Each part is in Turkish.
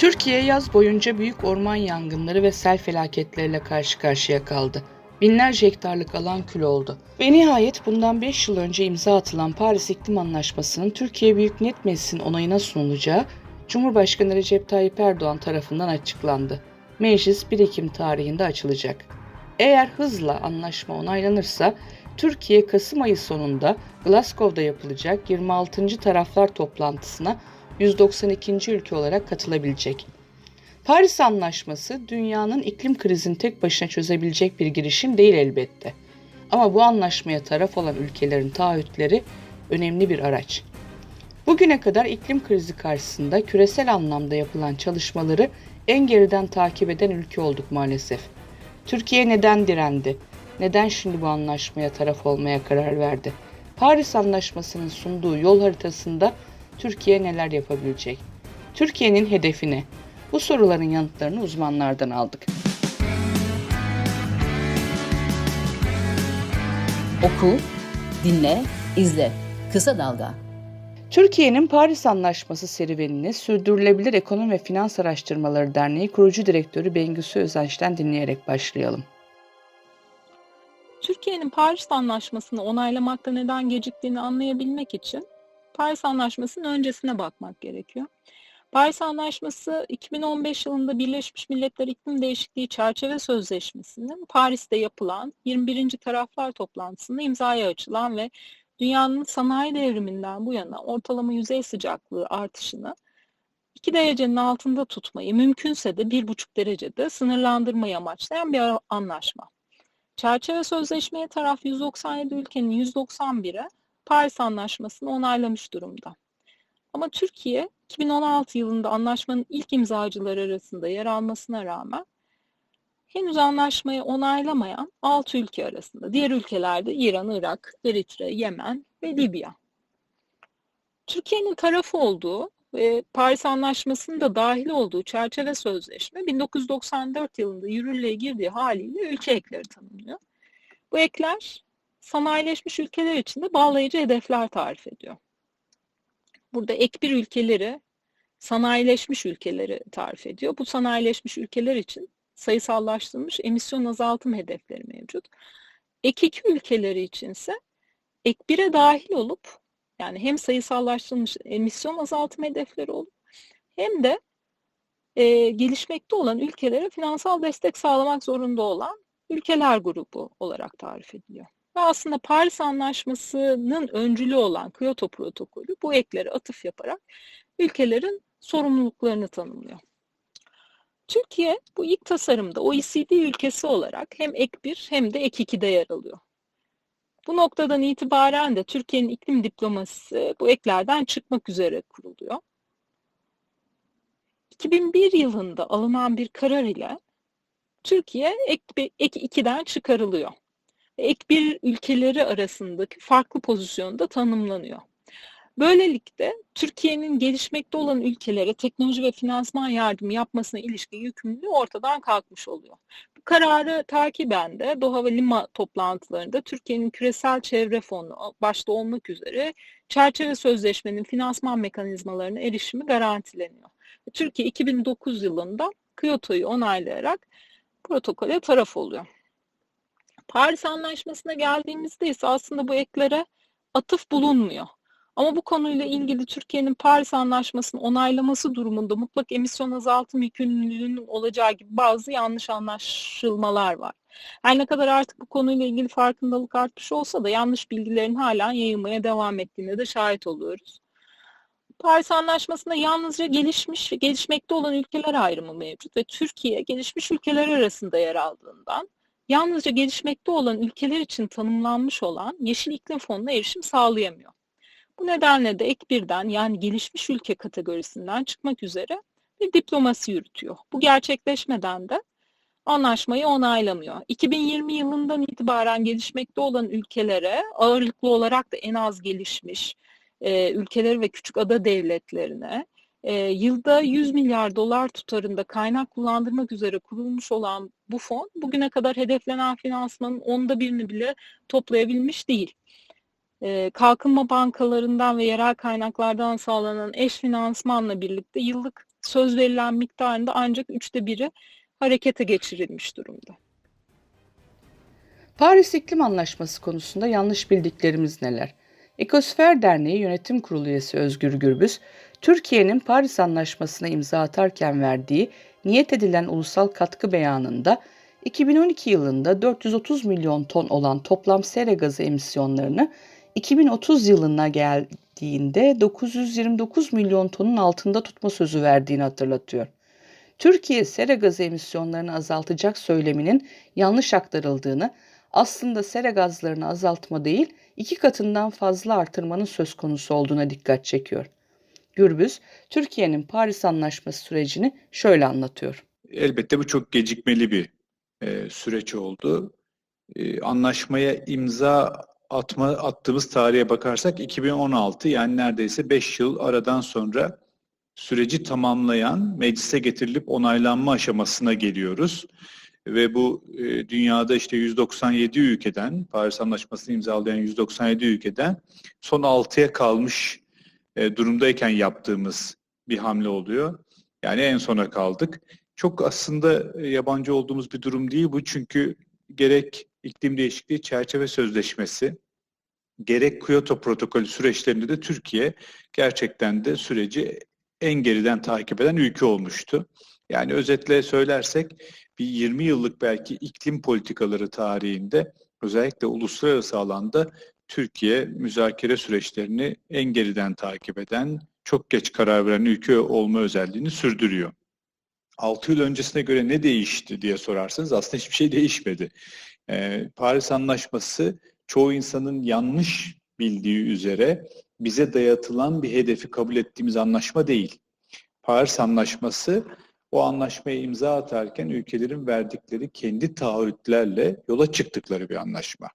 Türkiye yaz boyunca büyük orman yangınları ve sel felaketleriyle karşı karşıya kaldı. Binlerce hektarlık alan kül oldu. Ve nihayet bundan 5 yıl önce imza atılan Paris İklim Anlaşması'nın Türkiye Büyük Millet Meclisi'nin onayına sunulacağı Cumhurbaşkanı Recep Tayyip Erdoğan tarafından açıklandı. Meclis 1 Ekim tarihinde açılacak. Eğer hızla anlaşma onaylanırsa Türkiye Kasım ayı sonunda Glasgow'da yapılacak 26. taraflar toplantısına 192. ülke olarak katılabilecek. Paris Anlaşması dünyanın iklim krizini tek başına çözebilecek bir girişim değil elbette. Ama bu anlaşmaya taraf olan ülkelerin taahhütleri önemli bir araç. Bugüne kadar iklim krizi karşısında küresel anlamda yapılan çalışmaları en geriden takip eden ülke olduk maalesef. Türkiye neden direndi? Neden şimdi bu anlaşmaya taraf olmaya karar verdi? Paris Anlaşması'nın sunduğu yol haritasında Türkiye neler yapabilecek? Türkiye'nin hedefi ne? Bu soruların yanıtlarını uzmanlardan aldık. Oku, dinle, izle. Kısa Dalga. Türkiye'nin Paris Anlaşması serüvenini Sürdürülebilir Ekonomi ve Finans Araştırmaları Derneği kurucu direktörü Bengüsü Özenç'ten dinleyerek başlayalım. Türkiye'nin Paris Anlaşması'nı onaylamakta neden geciktiğini anlayabilmek için Paris Anlaşması'nın öncesine bakmak gerekiyor. Paris Anlaşması 2015 yılında Birleşmiş Milletler İklim Değişikliği Çerçeve Sözleşmesi'nin Paris'te yapılan 21. taraflar toplantısında imzaya açılan ve dünyanın sanayi devriminden bu yana ortalama yüzey sıcaklığı artışını 2 derecenin altında tutmayı mümkünse de 1,5 derecede sınırlandırmayı amaçlayan bir anlaşma. Çerçeve sözleşmeye taraf 197 ülkenin 191'e Paris Anlaşması'nı onaylamış durumda. Ama Türkiye 2016 yılında anlaşmanın ilk imzacıları arasında yer almasına rağmen henüz anlaşmayı onaylamayan 6 ülke arasında. Diğer ülkelerde İran, Irak, Eritre, Yemen ve Libya. Türkiye'nin tarafı olduğu ve Paris Anlaşması'nın da dahil olduğu çerçeve sözleşme 1994 yılında yürürlüğe girdiği haliyle ülke ekleri tanımlıyor. Bu ekler sanayileşmiş ülkeler için de bağlayıcı hedefler tarif ediyor. Burada ek bir ülkeleri sanayileşmiş ülkeleri tarif ediyor. Bu sanayileşmiş ülkeler için sayısallaştırılmış emisyon azaltım hedefleri mevcut. Ek iki ülkeleri içinse ek bire dahil olup yani hem sayısallaştırılmış emisyon azaltım hedefleri olup hem de e, gelişmekte olan ülkelere finansal destek sağlamak zorunda olan ülkeler grubu olarak tarif ediliyor. Ve aslında Paris Anlaşması'nın öncülü olan Kyoto Protokolü bu ekleri atıf yaparak ülkelerin sorumluluklarını tanımlıyor. Türkiye bu ilk tasarımda OECD ülkesi olarak hem ek 1 hem de ek 2'de yer alıyor. Bu noktadan itibaren de Türkiye'nin iklim diplomasisi bu eklerden çıkmak üzere kuruluyor. 2001 yılında alınan bir karar ile Türkiye ek, ek 2'den çıkarılıyor. Ek 1 ülkeleri arasındaki farklı pozisyonda tanımlanıyor. Böylelikle Türkiye'nin gelişmekte olan ülkelere teknoloji ve finansman yardımı yapmasına ilişkin yükümlülüğü ortadan kalkmış oluyor. Bu kararı takiben de Doha ve Lima toplantılarında Türkiye'nin küresel çevre fonu başta olmak üzere çerçeve sözleşmenin finansman mekanizmalarına erişimi garantileniyor. Türkiye 2009 yılında Kyoto'yu onaylayarak protokole taraf oluyor. Paris Anlaşması'na geldiğimizde ise aslında bu eklere atıf bulunmuyor. Ama bu konuyla ilgili Türkiye'nin Paris Anlaşması'nı onaylaması durumunda mutlak emisyon azaltım yükümlülüğünün olacağı gibi bazı yanlış anlaşılmalar var. Her ne kadar artık bu konuyla ilgili farkındalık artmış olsa da yanlış bilgilerin hala yayılmaya devam ettiğine de şahit oluyoruz. Paris Anlaşması'nda yalnızca gelişmiş gelişmekte olan ülkeler ayrımı mevcut ve Türkiye gelişmiş ülkeler arasında yer aldığından yalnızca gelişmekte olan ülkeler için tanımlanmış olan Yeşil İklim Fonu'na erişim sağlayamıyor. Bu nedenle de ek birden yani gelişmiş ülke kategorisinden çıkmak üzere bir diplomasi yürütüyor. Bu gerçekleşmeden de anlaşmayı onaylamıyor. 2020 yılından itibaren gelişmekte olan ülkelere ağırlıklı olarak da en az gelişmiş e, ülkeleri ve küçük ada devletlerine e, yılda 100 milyar dolar tutarında kaynak kullandırmak üzere kurulmuş olan bu fon bugüne kadar hedeflenen finansmanın onda birini bile toplayabilmiş değil. E, kalkınma bankalarından ve yerel kaynaklardan sağlanan eş finansmanla birlikte yıllık söz verilen miktarın da ancak üçte biri harekete geçirilmiş durumda. Paris İklim Anlaşması konusunda yanlış bildiklerimiz neler? Ekosfer Derneği Yönetim Kurulu üyesi Özgür Gürbüz, Türkiye'nin Paris Anlaşması'na imza atarken verdiği niyet edilen ulusal katkı beyanında 2012 yılında 430 milyon ton olan toplam sera gazı emisyonlarını 2030 yılına geldiğinde 929 milyon tonun altında tutma sözü verdiğini hatırlatıyor. Türkiye sera gazı emisyonlarını azaltacak söyleminin yanlış aktarıldığını, aslında sera gazlarını azaltma değil, iki katından fazla artırmanın söz konusu olduğuna dikkat çekiyor. Gürbüz, Türkiye'nin Paris Anlaşması sürecini şöyle anlatıyor. Elbette bu çok gecikmeli bir e, süreç oldu. E, anlaşmaya imza atma attığımız tarihe bakarsak 2016 yani neredeyse 5 yıl aradan sonra süreci tamamlayan meclise getirilip onaylanma aşamasına geliyoruz. Ve bu e, dünyada işte 197 ülkeden, Paris Anlaşması'nı imzalayan 197 ülkeden son 6'ya kalmış e, durumdayken yaptığımız bir hamle oluyor. Yani en sona kaldık. Çok aslında yabancı olduğumuz bir durum değil bu çünkü gerek iklim değişikliği çerçeve sözleşmesi, gerek Kyoto protokolü süreçlerinde de Türkiye gerçekten de süreci en geriden takip eden ülke olmuştu. Yani özetle söylersek bir 20 yıllık belki iklim politikaları tarihinde özellikle uluslararası alanda Türkiye müzakere süreçlerini en geriden takip eden, çok geç karar veren ülke olma özelliğini sürdürüyor. 6 yıl öncesine göre ne değişti diye sorarsanız aslında hiçbir şey değişmedi. Ee, Paris Anlaşması çoğu insanın yanlış bildiği üzere bize dayatılan bir hedefi kabul ettiğimiz anlaşma değil. Paris Anlaşması o anlaşmaya imza atarken ülkelerin verdikleri kendi taahhütlerle yola çıktıkları bir anlaşma.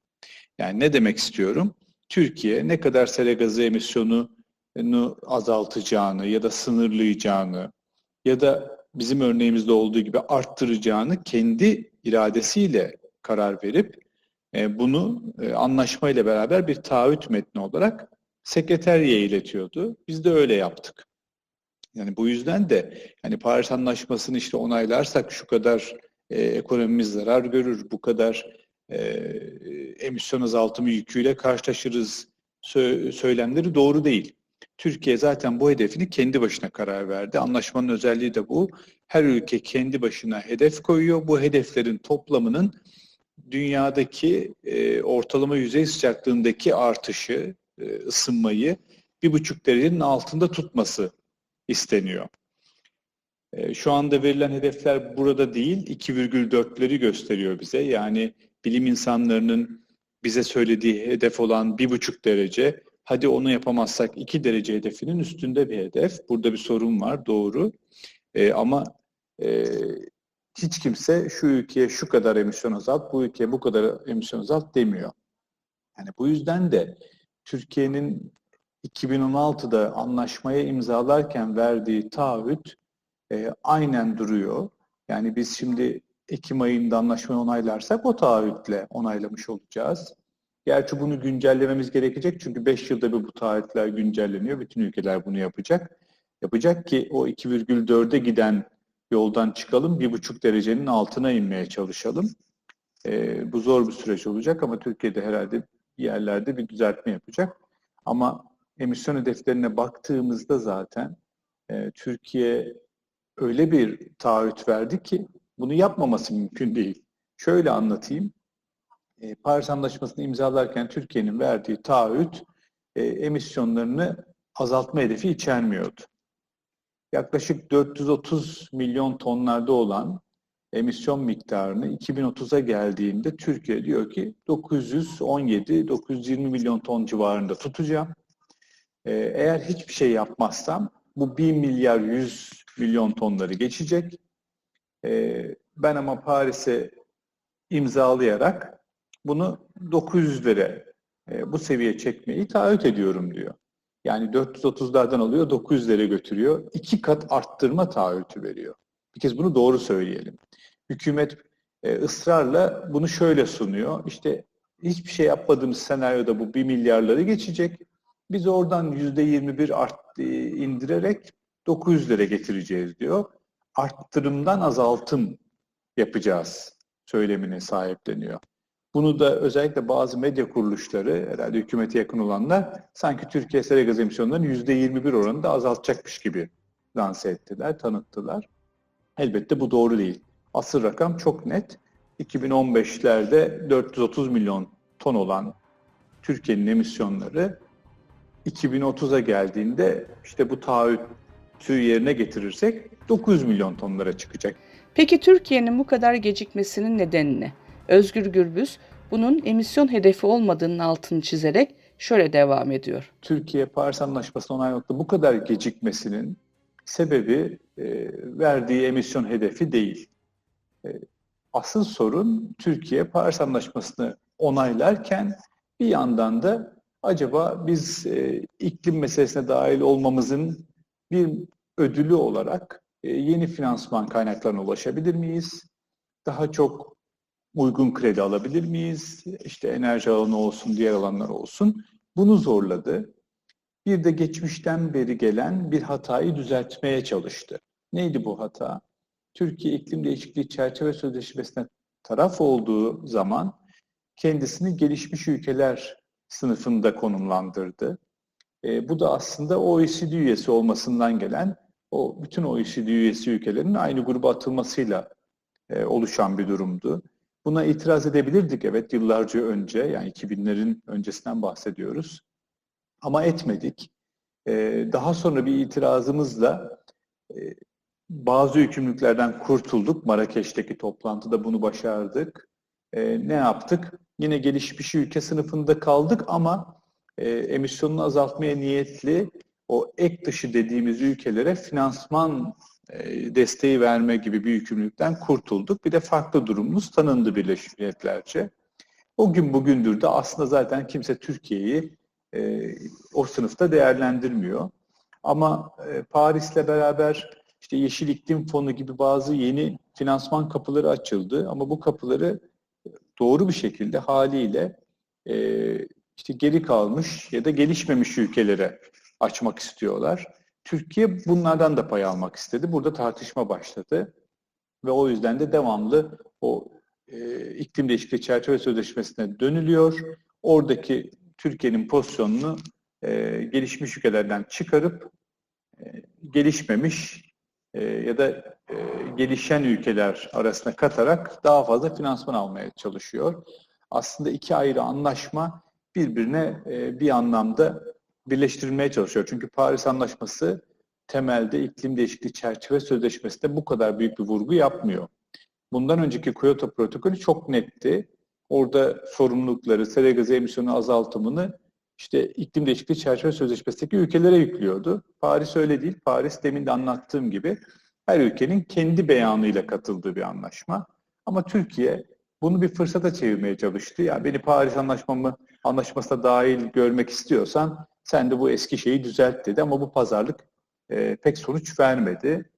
Yani ne demek istiyorum? Türkiye ne kadar sera gazı emisyonunu azaltacağını ya da sınırlayacağını ya da bizim örneğimizde olduğu gibi arttıracağını kendi iradesiyle karar verip e, bunu e, anlaşmayla beraber bir taahhüt metni olarak sekreteriye iletiyordu. Biz de öyle yaptık. Yani bu yüzden de yani Paris Anlaşması'nı işte onaylarsak şu kadar e, ekonomimiz zarar görür, bu kadar e, emisyon azaltımı yüküyle karşılaşırız sö söylemleri doğru değil. Türkiye zaten bu hedefini kendi başına karar verdi. Anlaşmanın özelliği de bu. Her ülke kendi başına hedef koyuyor. Bu hedeflerin toplamının dünyadaki e, ortalama yüzey sıcaklığındaki artışı, e, ısınmayı bir buçuk derecenin altında tutması isteniyor. E, şu anda verilen hedefler burada değil, 2,4'leri gösteriyor bize. Yani bilim insanlarının bize söylediği hedef olan bir buçuk derece, hadi onu yapamazsak 2 derece hedefinin üstünde bir hedef. Burada bir sorun var, doğru. E, ama e, hiç kimse şu ülkeye şu kadar emisyon azalt, bu ülkeye bu kadar emisyon azalt demiyor. Yani bu yüzden de Türkiye'nin 2016'da anlaşmaya imzalarken verdiği taahhüt e, aynen duruyor. Yani biz şimdi Ekim ayında anlaşmayı onaylarsak o taahhütle onaylamış olacağız. Gerçi bunu güncellememiz gerekecek çünkü 5 yılda bir bu taahhütler güncelleniyor. Bütün ülkeler bunu yapacak. Yapacak ki o 2,4'e giden yoldan çıkalım, 1,5 derecenin altına inmeye çalışalım. E, bu zor bir süreç olacak ama Türkiye'de herhalde bir yerlerde bir düzeltme yapacak. Ama emisyon hedeflerine baktığımızda zaten e, Türkiye öyle bir taahhüt verdi ki bunu yapmaması mümkün değil. Şöyle anlatayım. E, Paris Anlaşması'nı imzalarken Türkiye'nin verdiği taahhüt e, emisyonlarını azaltma hedefi içermiyordu. Yaklaşık 430 milyon tonlarda olan emisyon miktarını 2030'a geldiğinde Türkiye diyor ki 917-920 milyon ton civarında tutacağım. Ee, eğer hiçbir şey yapmazsam bu 1 milyar 100 milyon tonları geçecek. Ee, ben ama Paris'e imzalayarak bunu 900'lere e, bu seviye çekmeyi taahhüt ediyorum diyor. Yani 430'lardan alıyor 900'lere götürüyor. İki kat arttırma taahhütü veriyor. Bir kez bunu doğru söyleyelim. Hükümet e, ısrarla bunu şöyle sunuyor. İşte hiçbir şey yapmadığımız senaryoda bu 1 milyarları geçecek. Biz oradan %21 art, e, indirerek 900'lere getireceğiz diyor. Arttırımdan azaltım yapacağız söylemine sahipleniyor. Bunu da özellikle bazı medya kuruluşları, herhalde hükümete yakın olanlar sanki Türkiye sera gaz emisyonlarının %21 oranında azaltacakmış gibi lanse ettiler, tanıttılar. Elbette bu doğru değil. Asıl rakam çok net. 2015'lerde 430 milyon ton olan Türkiye'nin emisyonları 2030'a geldiğinde işte bu taahhütü yerine getirirsek 900 milyon tonlara çıkacak. Peki Türkiye'nin bu kadar gecikmesinin nedeni ne? Özgür Gürbüz bunun emisyon hedefi olmadığının altını çizerek şöyle devam ediyor. Türkiye Paris Anlaşması'na onaylamakta bu kadar gecikmesinin sebebi e, verdiği emisyon hedefi değil. E, asıl sorun Türkiye Paris Anlaşması'nı onaylarken bir yandan da acaba biz e, iklim meselesine dahil olmamızın bir ödülü olarak yeni finansman kaynaklarına ulaşabilir miyiz? Daha çok uygun kredi alabilir miyiz? İşte enerji alanı olsun, diğer alanlar olsun. Bunu zorladı. Bir de geçmişten beri gelen bir hatayı düzeltmeye çalıştı. Neydi bu hata? Türkiye İklim Değişikliği Çerçeve Sözleşmesi'ne taraf olduğu zaman kendisini gelişmiş ülkeler sınıfında konumlandırdı. E, bu da aslında OECD üyesi olmasından gelen o bütün OECD üyesi ülkelerin aynı gruba atılmasıyla e, oluşan bir durumdu. Buna itiraz edebilirdik evet yıllarca önce yani 2000'lerin öncesinden bahsediyoruz. Ama etmedik. E, daha sonra bir itirazımızla e, bazı yükümlülüklerden kurtulduk. Marrakeş'teki toplantıda bunu başardık. E, ne yaptık? Yine gelişmiş ülke sınıfında kaldık ama e, emisyonunu azaltmaya niyetli o ek dışı dediğimiz ülkelere finansman e, desteği verme gibi bir yükümlülükten kurtulduk. Bir de farklı durumumuz tanındı Birleşmiş Milletler'ce. O gün bugündür de aslında zaten kimse Türkiye'yi e, o sınıfta değerlendirmiyor. Ama e, Paris'le beraber işte Yeşil İklim Fonu gibi bazı yeni finansman kapıları açıldı. Ama bu kapıları doğru bir şekilde haliyle işte geri kalmış ya da gelişmemiş ülkelere açmak istiyorlar. Türkiye bunlardan da pay almak istedi. Burada tartışma başladı. Ve o yüzden de devamlı o e, iklim değişikliği çerçeve sözleşmesine dönülüyor. Oradaki Türkiye'nin pozisyonunu e, gelişmiş ülkelerden çıkarıp e, gelişmemiş e, ya da e, gelişen ülkeler arasına katarak daha fazla finansman almaya çalışıyor. Aslında iki ayrı anlaşma birbirine e, bir anlamda birleştirilmeye çalışıyor. Çünkü Paris Anlaşması temelde iklim değişikliği çerçeve sözleşmesinde bu kadar büyük bir vurgu yapmıyor. Bundan önceki Kyoto protokolü çok netti. Orada sorumlulukları, sera gazı emisyonu azaltımını işte iklim değişikliği çerçeve sözleşmesindeki ülkelere yüklüyordu. Paris öyle değil. Paris demin de anlattığım gibi her ülkenin kendi beyanıyla katıldığı bir anlaşma. Ama Türkiye bunu bir fırsata çevirmeye çalıştı. Yani beni Paris Anlaşmamı anlaşmasına dahil görmek istiyorsan sen de bu eski şeyi düzelt dedi ama bu pazarlık e, pek sonuç vermedi.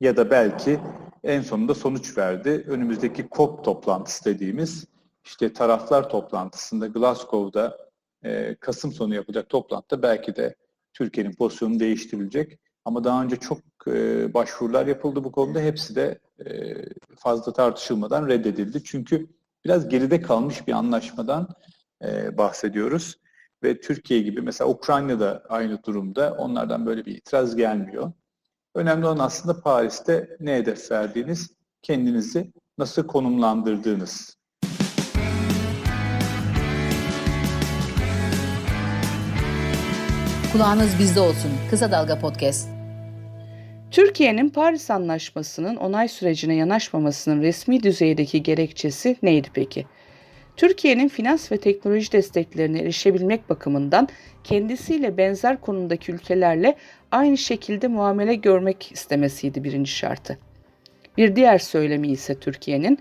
Ya da belki en sonunda sonuç verdi. Önümüzdeki COP toplantısı dediğimiz işte taraflar toplantısında Glasgow'da e, Kasım sonu yapacak toplantıda belki de Türkiye'nin pozisyonu değiştirilecek. Ama daha önce çok e, başvurular yapıldı bu konuda. Hepsi de e, fazla tartışılmadan reddedildi. Çünkü biraz geride kalmış bir anlaşmadan e, bahsediyoruz. Ve Türkiye gibi mesela Ukrayna'da aynı durumda onlardan böyle bir itiraz gelmiyor. Önemli olan aslında Paris'te ne hedef verdiğiniz, kendinizi nasıl konumlandırdığınız. Kulağınız bizde olsun. Kısa Dalga Podcast. Türkiye'nin Paris Anlaşması'nın onay sürecine yanaşmamasının resmi düzeydeki gerekçesi neydi peki? Türkiye'nin finans ve teknoloji desteklerine erişebilmek bakımından kendisiyle benzer konumdaki ülkelerle aynı şekilde muamele görmek istemesiydi birinci şartı. Bir diğer söylemi ise Türkiye'nin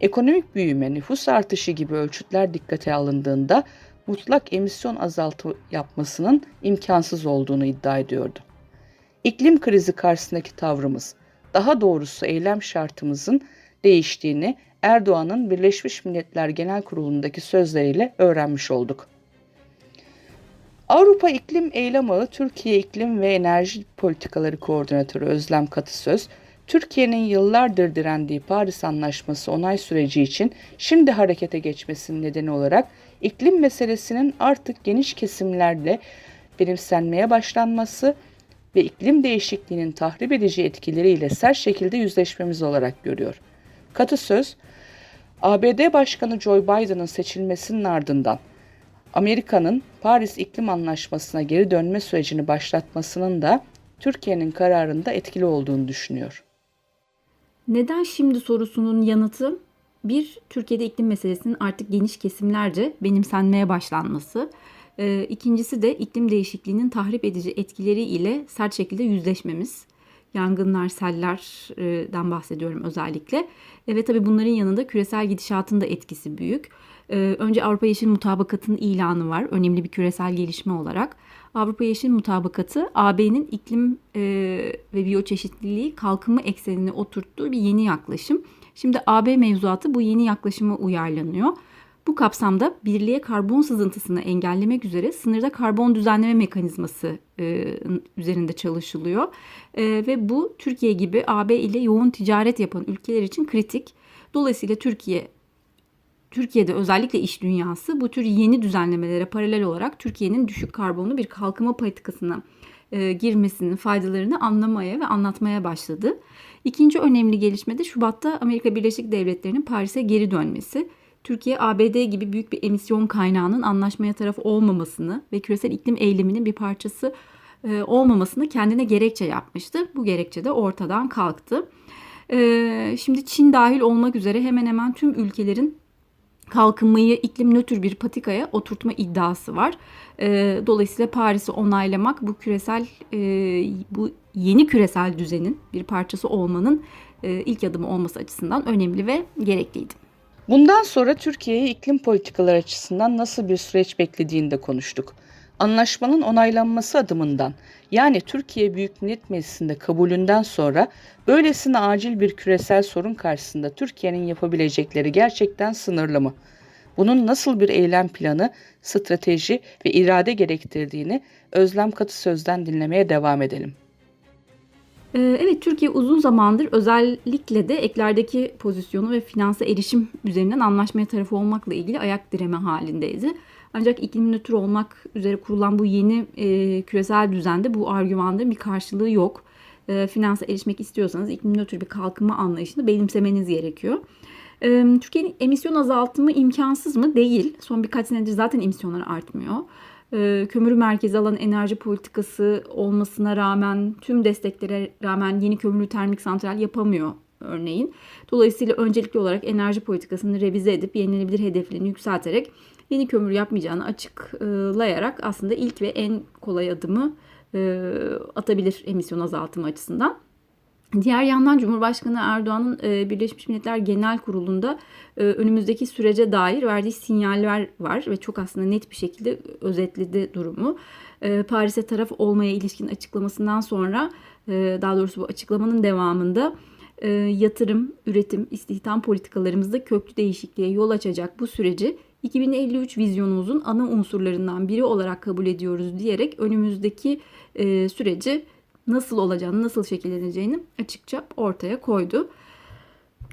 ekonomik büyüme, nüfus artışı gibi ölçütler dikkate alındığında mutlak emisyon azaltı yapmasının imkansız olduğunu iddia ediyordu. İklim krizi karşısındaki tavrımız, daha doğrusu eylem şartımızın değiştiğini Erdoğan'ın Birleşmiş Milletler Genel Kurulu'ndaki sözleriyle öğrenmiş olduk. Avrupa İklim Eylem Ağı Türkiye İklim ve Enerji Politikaları Koordinatörü Özlem Katısöz, Türkiye'nin yıllardır direndiği Paris Anlaşması onay süreci için şimdi harekete geçmesinin nedeni olarak iklim meselesinin artık geniş kesimlerle benimsenmeye başlanması ve iklim değişikliğinin tahrip edici etkileriyle sert şekilde yüzleşmemiz olarak görüyor. Katı söz, ABD Başkanı Joe Biden'ın seçilmesinin ardından Amerika'nın Paris İklim Anlaşması'na geri dönme sürecini başlatmasının da Türkiye'nin kararında etkili olduğunu düşünüyor. Neden şimdi sorusunun yanıtı bir Türkiye'de iklim meselesinin artık geniş kesimlerce benimsenmeye başlanması. Ee, ikincisi de iklim değişikliğinin tahrip edici etkileri ile sert şekilde yüzleşmemiz. Yangınlar, sellerden bahsediyorum özellikle. E, ve tabii bunların yanında küresel gidişatın da etkisi büyük. Ee, önce Avrupa Yeşil Mutabakatı'nın ilanı var. Önemli bir küresel gelişme olarak. Avrupa Yeşil Mutabakatı AB'nin iklim e, ve biyoçeşitliliği kalkınma eksenine oturttuğu bir yeni yaklaşım. Şimdi AB mevzuatı bu yeni yaklaşıma uyarlanıyor. Bu kapsamda birliğe karbon sızıntısını engellemek üzere sınırda karbon düzenleme mekanizması e, üzerinde çalışılıyor. E, ve bu Türkiye gibi AB ile yoğun ticaret yapan ülkeler için kritik. Dolayısıyla Türkiye Türkiye'de özellikle iş dünyası bu tür yeni düzenlemelere paralel olarak Türkiye'nin düşük karbonlu bir kalkınma politikasına e, girmesinin faydalarını anlamaya ve anlatmaya başladı. İkinci önemli gelişme de Şubat'ta Amerika Birleşik Devletleri'nin Paris'e geri dönmesi. Türkiye ABD gibi büyük bir emisyon kaynağının anlaşmaya taraf olmamasını ve küresel iklim eyleminin bir parçası e, olmamasını kendine gerekçe yapmıştı. Bu gerekçe de ortadan kalktı. E, şimdi Çin dahil olmak üzere hemen hemen tüm ülkelerin kalkınmayı iklim nötr bir patikaya oturtma iddiası var. E, dolayısıyla Paris'i onaylamak bu küresel bu yeni küresel düzenin bir parçası olmanın ilk adımı olması açısından önemli ve gerekliydi. Bundan sonra Türkiye'yi iklim politikaları açısından nasıl bir süreç beklediğini de konuştuk. Anlaşmanın onaylanması adımından yani Türkiye Büyük Millet Meclisi'nde kabulünden sonra böylesine acil bir küresel sorun karşısında Türkiye'nin yapabilecekleri gerçekten sınırlı mı? Bunun nasıl bir eylem planı, strateji ve irade gerektirdiğini Özlem Katı Söz'den dinlemeye devam edelim. Evet Türkiye uzun zamandır özellikle de eklerdeki pozisyonu ve finansa erişim üzerinden anlaşmaya tarafı olmakla ilgili ayak direme halindeydi. Ancak iklim nötr olmak üzere kurulan bu yeni e, küresel düzende bu argümanda bir karşılığı yok. E, finansa erişmek istiyorsanız iklim nötr bir kalkınma anlayışını benimsemeniz gerekiyor. E, Türkiye'nin emisyon azaltımı imkansız mı? Değil. Son birkaç senedir zaten emisyonları artmıyor. E, kömürü merkezi alan enerji politikası olmasına rağmen tüm desteklere rağmen yeni kömürlü termik santral yapamıyor örneğin. Dolayısıyla öncelikli olarak enerji politikasını revize edip yenilenebilir hedeflerini yükselterek yeni kömür yapmayacağını açıklayarak aslında ilk ve en kolay adımı e, atabilir emisyon azaltımı açısından. Diğer yandan Cumhurbaşkanı Erdoğan'ın e, Birleşmiş Milletler Genel Kurulu'nda e, önümüzdeki sürece dair verdiği sinyaller var ve çok aslında net bir şekilde özetledi durumu. Paris'e taraf olmaya ilişkin açıklamasından sonra daha doğrusu bu açıklamanın devamında yatırım, üretim, istihdam politikalarımızda köklü değişikliğe yol açacak bu süreci 2053 vizyonumuzun ana unsurlarından biri olarak kabul ediyoruz diyerek önümüzdeki e, süreci nasıl olacağını, nasıl şekilleneceğini açıkça ortaya koydu.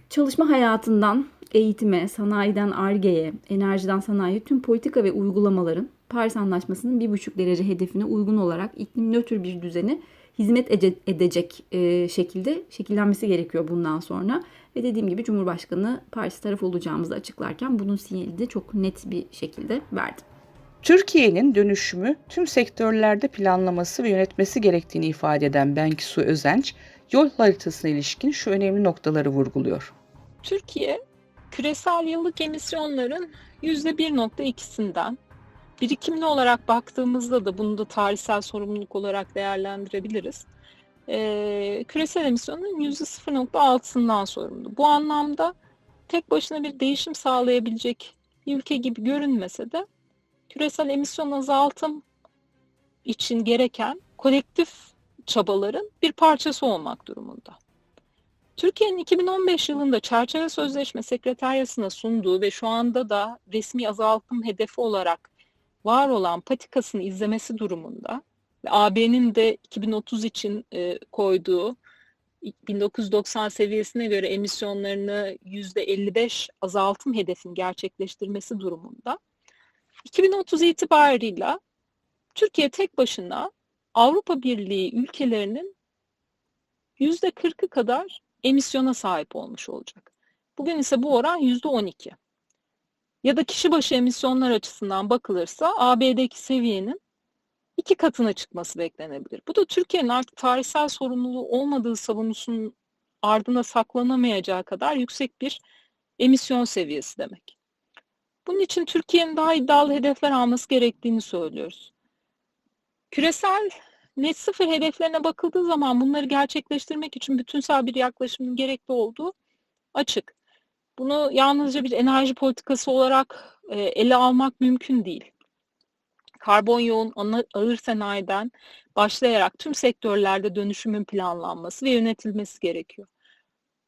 Çalışma hayatından eğitime, sanayiden argeye, enerjiden sanayiye tüm politika ve uygulamaların Paris Anlaşması'nın 1,5 derece hedefine uygun olarak iklim nötr bir düzeni hizmet edecek e, şekilde şekillenmesi gerekiyor bundan sonra. Ve dediğim gibi Cumhurbaşkanı Paris taraf olacağımızı açıklarken bunun sinyali de çok net bir şekilde verdi. Türkiye'nin dönüşümü tüm sektörlerde planlaması ve yönetmesi gerektiğini ifade eden Benkisu Özenç, yol haritasına ilişkin şu önemli noktaları vurguluyor. Türkiye, küresel yıllık emisyonların %1.2'sinden, birikimli olarak baktığımızda da bunu da tarihsel sorumluluk olarak değerlendirebiliriz e, küresel emisyonun %0.6'sından sorumlu. Bu anlamda tek başına bir değişim sağlayabilecek bir ülke gibi görünmese de küresel emisyon azaltım için gereken kolektif çabaların bir parçası olmak durumunda. Türkiye'nin 2015 yılında Çerçeve Sözleşme Sekreteryası'na sunduğu ve şu anda da resmi azaltım hedefi olarak var olan patikasını izlemesi durumunda ve AB'nin de 2030 için e, koyduğu 1990 seviyesine göre emisyonlarını %55 azaltım hedefini gerçekleştirmesi durumunda 2030 itibarıyla Türkiye tek başına Avrupa Birliği ülkelerinin %40'ı kadar emisyona sahip olmuş olacak. Bugün ise bu oran %12. Ya da kişi başı emisyonlar açısından bakılırsa AB'deki seviyenin iki katına çıkması beklenebilir. Bu da Türkiye'nin artık tarihsel sorumluluğu olmadığı savunusunun ardına saklanamayacağı kadar yüksek bir emisyon seviyesi demek. Bunun için Türkiye'nin daha iddialı hedefler alması gerektiğini söylüyoruz. Küresel net sıfır hedeflerine bakıldığı zaman bunları gerçekleştirmek için bütünsel bir yaklaşımın gerekli olduğu açık. Bunu yalnızca bir enerji politikası olarak e, ele almak mümkün değil. Karbon yoğun ağır sanayiden başlayarak tüm sektörlerde dönüşümün planlanması ve yönetilmesi gerekiyor.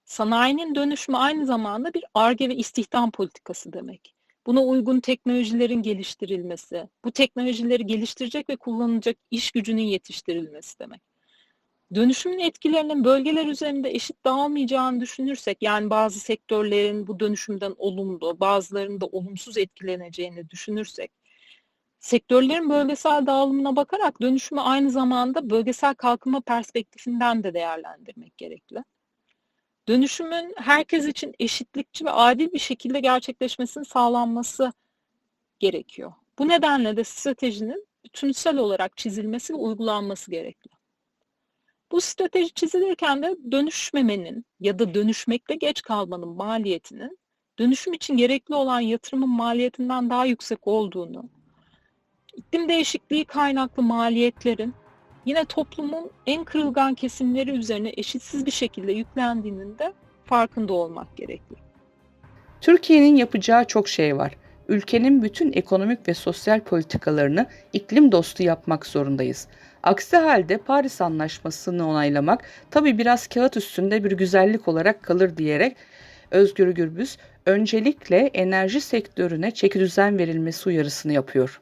Sanayinin dönüşümü aynı zamanda bir ARGE ve istihdam politikası demek. Buna uygun teknolojilerin geliştirilmesi, bu teknolojileri geliştirecek ve kullanılacak iş gücünün yetiştirilmesi demek. Dönüşümün etkilerinin bölgeler üzerinde eşit dağılmayacağını düşünürsek, yani bazı sektörlerin bu dönüşümden olumlu, bazılarının da olumsuz etkileneceğini düşünürsek, sektörlerin bölgesel dağılımına bakarak dönüşümü aynı zamanda bölgesel kalkınma perspektifinden de değerlendirmek gerekli. Dönüşümün herkes için eşitlikçi ve adil bir şekilde gerçekleşmesinin sağlanması gerekiyor. Bu nedenle de stratejinin bütünsel olarak çizilmesi ve uygulanması gerekli. Bu strateji çizilirken de dönüşmemenin ya da dönüşmekte geç kalmanın maliyetinin dönüşüm için gerekli olan yatırımın maliyetinden daha yüksek olduğunu, iklim değişikliği kaynaklı maliyetlerin yine toplumun en kırılgan kesimleri üzerine eşitsiz bir şekilde yüklendiğinin de farkında olmak gerekli. Türkiye'nin yapacağı çok şey var. Ülkenin bütün ekonomik ve sosyal politikalarını iklim dostu yapmak zorundayız. Aksi halde Paris Anlaşması'nı onaylamak tabi biraz kağıt üstünde bir güzellik olarak kalır diyerek Özgür Gürbüz öncelikle enerji sektörüne çekidüzen verilmesi uyarısını yapıyor.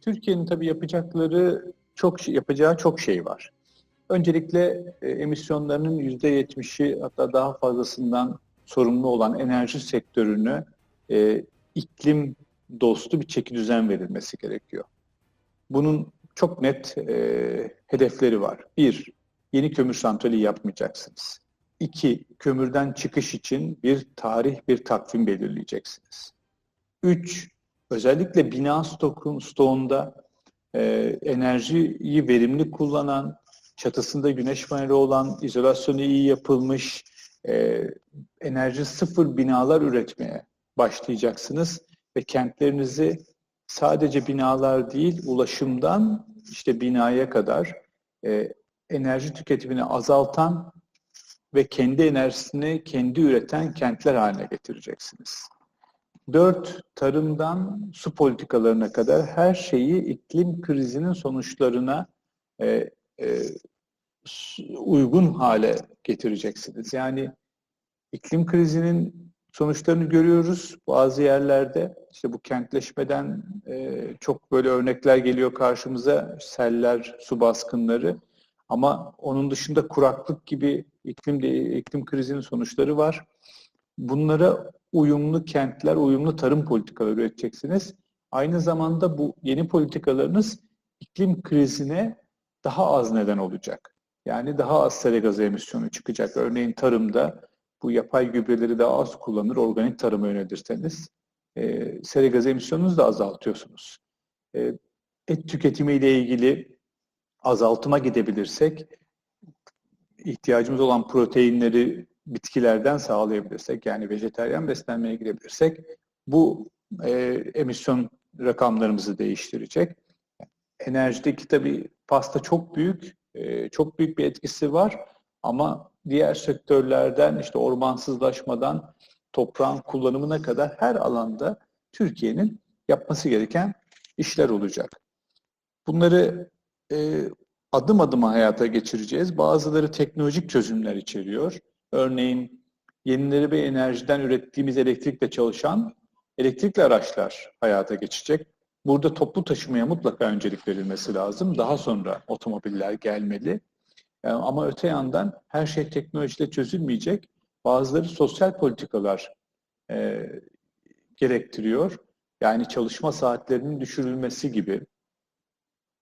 Türkiye'nin tabii yapacakları çok şey- yapacağı çok şey var. Öncelikle e, emisyonlarının %70'i hatta daha fazlasından sorumlu olan enerji sektörünü e, iklim dostu bir çeki düzen verilmesi gerekiyor. Bunun çok net e, hedefleri var. Bir, yeni kömür santrali yapmayacaksınız. İki, kömürden çıkış için bir tarih, bir takvim belirleyeceksiniz. Üç, özellikle bina stokun, stoğunda e, enerjiyi verimli kullanan, çatısında güneş paneli olan, izolasyonu iyi yapılmış, e, enerji sıfır binalar üretmeye başlayacaksınız ve kentlerinizi sadece binalar değil, ulaşımdan işte binaya kadar e, enerji tüketimini azaltan ve kendi enerjisini kendi üreten kentler haline getireceksiniz. Dört, tarımdan su politikalarına kadar her şeyi iklim krizinin sonuçlarına e, e, uygun hale getireceksiniz. Yani iklim krizinin sonuçlarını görüyoruz bazı yerlerde. İşte bu kentleşmeden e, çok böyle örnekler geliyor karşımıza. Seller, su baskınları. Ama onun dışında kuraklık gibi iklim iklim krizinin sonuçları var. Bunlara uyumlu kentler, uyumlu tarım politikaları üreteceksiniz. Aynı zamanda bu yeni politikalarınız iklim krizine daha az neden olacak. Yani daha az sera gazı emisyonu çıkacak. Örneğin tarımda bu yapay gübreleri daha az kullanır, organik tarıma yönelirseniz e, sera gazı emisyonunuzu da azaltıyorsunuz. E, et tüketimiyle ilgili azaltıma gidebilirsek, ihtiyacımız olan proteinleri bitkilerden sağlayabilirsek, yani vejeteryan beslenmeye gidebilirsek, bu e, emisyon rakamlarımızı değiştirecek. Enerjideki tabii pasta çok büyük, e, çok büyük bir etkisi var ama diğer sektörlerden işte ormansızlaşmadan toprağın kullanımına kadar her alanda Türkiye'nin yapması gereken işler olacak. Bunları e, adım adım hayata geçireceğiz. Bazıları teknolojik çözümler içeriyor. Örneğin yenilenebilir enerjiden ürettiğimiz elektrikle çalışan elektrikli araçlar hayata geçecek. Burada toplu taşımaya mutlaka öncelik verilmesi lazım. Daha sonra otomobiller gelmeli. Yani ama öte yandan her şey teknolojiyle çözülmeyecek. Bazıları sosyal politikalar e, gerektiriyor. Yani çalışma saatlerinin düşürülmesi gibi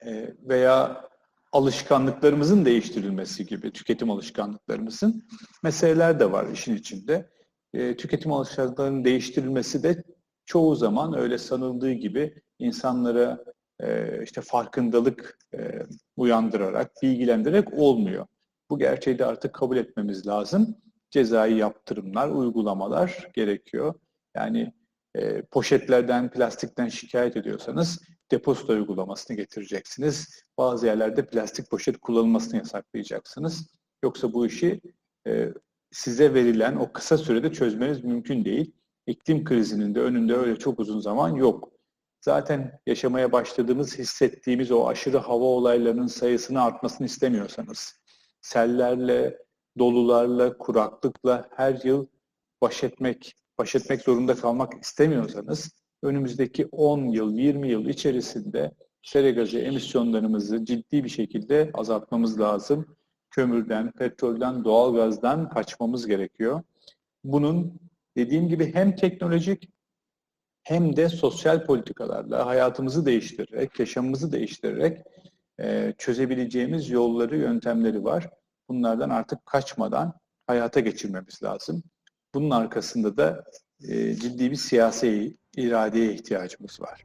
e, veya alışkanlıklarımızın değiştirilmesi gibi, tüketim alışkanlıklarımızın meseleler de var işin içinde. E, tüketim alışkanlıklarının değiştirilmesi de çoğu zaman öyle sanıldığı gibi insanlara e, işte farkındalık e, uyandırarak, bilgilendirerek olmuyor. Bu gerçeği de artık kabul etmemiz lazım. Cezai yaptırımlar, uygulamalar gerekiyor. Yani e, poşetlerden, plastikten şikayet ediyorsanız depozito uygulamasını getireceksiniz. Bazı yerlerde plastik poşet kullanılmasını yasaklayacaksınız. Yoksa bu işi e, size verilen o kısa sürede çözmeniz mümkün değil. İklim krizinin de önünde öyle çok uzun zaman yok. Zaten yaşamaya başladığımız, hissettiğimiz o aşırı hava olaylarının sayısını artmasını istemiyorsanız, sellerle, dolularla, kuraklıkla her yıl baş etmek, baş etmek zorunda kalmak istemiyorsanız, önümüzdeki 10 yıl, 20 yıl içerisinde sera gazı emisyonlarımızı ciddi bir şekilde azaltmamız lazım. Kömürden, petrolden, doğalgazdan kaçmamız gerekiyor. Bunun dediğim gibi hem teknolojik hem de sosyal politikalarla hayatımızı değiştirerek, yaşamımızı değiştirerek e, çözebileceğimiz yolları, yöntemleri var. Bunlardan artık kaçmadan hayata geçirmemiz lazım. Bunun arkasında da e, ciddi bir siyasi iradeye ihtiyacımız var.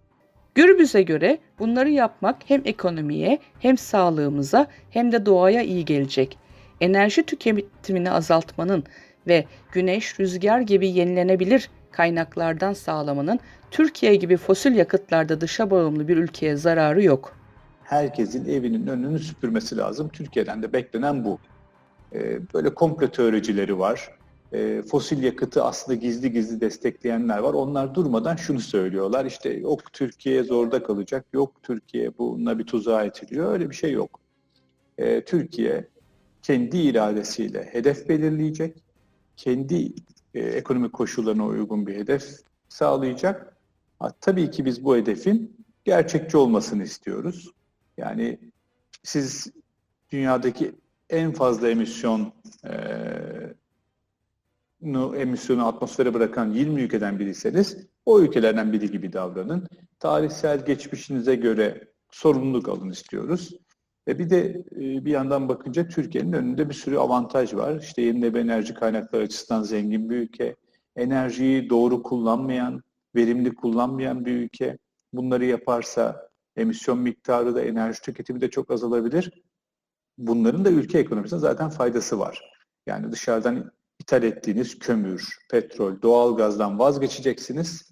Gürbüz'e göre bunları yapmak hem ekonomiye hem sağlığımıza hem de doğaya iyi gelecek. Enerji tüketimini azaltmanın ve güneş, rüzgar gibi yenilenebilir kaynaklardan sağlamanın Türkiye gibi fosil yakıtlarda dışa bağımlı bir ülkeye zararı yok. Herkesin evinin önünü süpürmesi lazım. Türkiye'den de beklenen bu. Ee, böyle komplo teoricileri var. Ee, fosil yakıtı aslında gizli gizli destekleyenler var. Onlar durmadan şunu söylüyorlar. İşte yok Türkiye zorda kalacak, yok Türkiye bununla bir tuzağa itiliyor. Öyle bir şey yok. Ee, Türkiye kendi iradesiyle hedef belirleyecek. Kendi e, ekonomik koşullarına uygun bir hedef sağlayacak. Ha, tabii ki biz bu hedefin gerçekçi olmasını istiyoruz. Yani siz dünyadaki en fazla emisyon e, emisyonu atmosfere bırakan 20 ülkeden biriyseniz o ülkelerden biri gibi davranın. Tarihsel geçmişinize göre sorumluluk alın istiyoruz. Ve bir de e, bir yandan bakınca Türkiye'nin önünde bir sürü avantaj var. İşte yenilenebilir enerji kaynakları açısından zengin bir ülke. Enerjiyi doğru kullanmayan, verimli kullanmayan bir ülke. Bunları yaparsa emisyon miktarı da enerji tüketimi de çok azalabilir. Bunların da ülke ekonomisine zaten faydası var. Yani dışarıdan ithal ettiğiniz kömür, petrol, doğalgazdan vazgeçeceksiniz.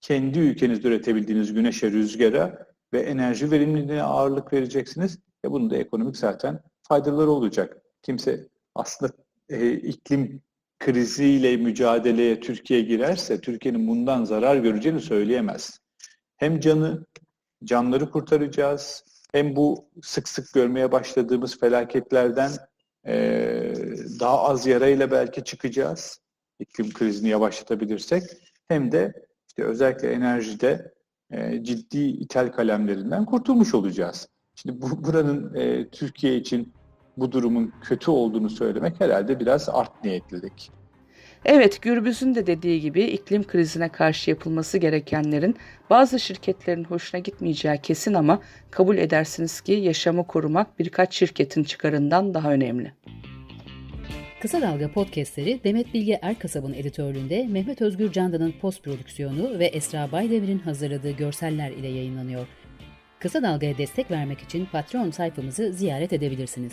Kendi ülkenizde üretebildiğiniz güneşe, rüzgara ve enerji verimliliğine ağırlık vereceksiniz. Ve bunun da ekonomik zaten faydaları olacak. Kimse aslında e, iklim kriziyle mücadeleye Türkiye girerse Türkiye'nin bundan zarar göreceğini söyleyemez. Hem canı, canları kurtaracağız, hem bu sık sık görmeye başladığımız felaketlerden e, daha az yarayla belki çıkacağız. İklim krizini yavaşlatabilirsek. Hem de işte özellikle enerjide e, ciddi ithal kalemlerinden kurtulmuş olacağız. Şimdi bu, buranın e, Türkiye için bu durumun kötü olduğunu söylemek herhalde biraz art niyetlilik. Evet, Gürbüz'ün de dediği gibi iklim krizine karşı yapılması gerekenlerin bazı şirketlerin hoşuna gitmeyeceği kesin ama kabul edersiniz ki yaşamı korumak birkaç şirketin çıkarından daha önemli. Kısa Dalga podcastleri Demet Bilge Erkasab'ın editörlüğünde Mehmet Özgür Candan'ın post prodüksiyonu ve Esra Baydemir'in hazırladığı görseller ile yayınlanıyor. Kısa Dalga'ya destek vermek için Patreon sayfamızı ziyaret edebilirsiniz.